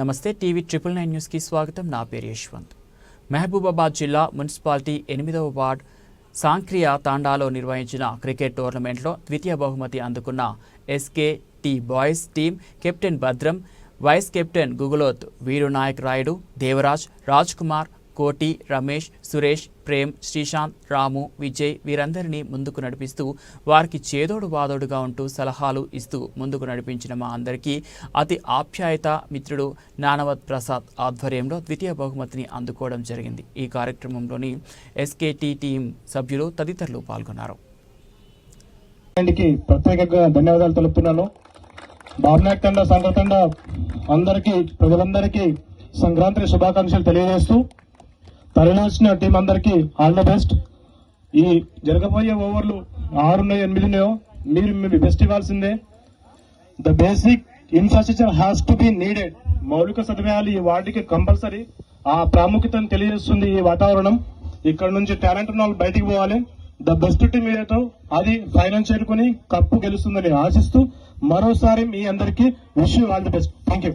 నమస్తే TV triple nine న్యూస్కి స్వాగతం. నా పేరు యశ్వంత్. మహబూబాబాద్ జిల్లా మున్సిపాలిటీ ఎనిమిదవ వార్డ్ సాంక్రియా తాండాలో నిర్వహించిన క్రికెట్ టోర్నమెంట్లో ద్వితీయ బహుమతి అందుకున్న SK T boys team captain Bhadram vice captain Guguloth Veerunayak Rayudu Devaraj Raj Kumar Koti Ramesh Suresh Prem Sreesanth రాము విజయ్ వీరందరినీ ముందుకు నడిపిస్తూ వారికి చేదోడు వాదోడుగా ఉంటూ సలహాలు ఇస్తూ ముందుకు నడిపించిన మా అందరికీ అతి ఆప్యాయత మిత్రుడు నానవత్ ప్రసాద్ ఆధ్వర్యంలో ద్వితీయ బహుమతిని అందుకోవడం జరిగింది. ఈ కార్యక్రమంలోని ఎస్కేటీ టీం సభ్యులు తదితరులు పాల్గొన్నారు. ప్రత్యేకంగా ధన్యవాదాలు తెలుపుతున్నాను. తండ సంఘ తండ అందరికీ ప్రజలందరికీ సంక్రాంతి శుభాకాంక్షలు తెలియజేస్తూ తరలివచ్చిన టీం అందరికీ ఆల్ ద బెస్ట్. ఈ జరగబోయే ఓవర్లు ఆరున్నాయో ఎనిమిదిన్నాయో మీరు మీ బెస్ట్ ఇవ్వాల్సిందే. The basic infrastructure has to be needed. మౌలిక సదుపాయాలు ఈ వాటికి కంపల్సరీ. ఆ ప్రాముఖ్యతను తెలియజేస్తుంది ఈ వాతావరణం. ఇక్కడ నుంచి టాలెంట్ ఉన్న వాళ్ళు బయటికి పోవాలి. ద బెస్ట్ టీం ఏదైతే అది ఫైనల్ చేరుకుని కప్పు గెలుస్తుందని ఆశిస్తూ మరోసారి మీ అందరికీ wish all the best. Thank you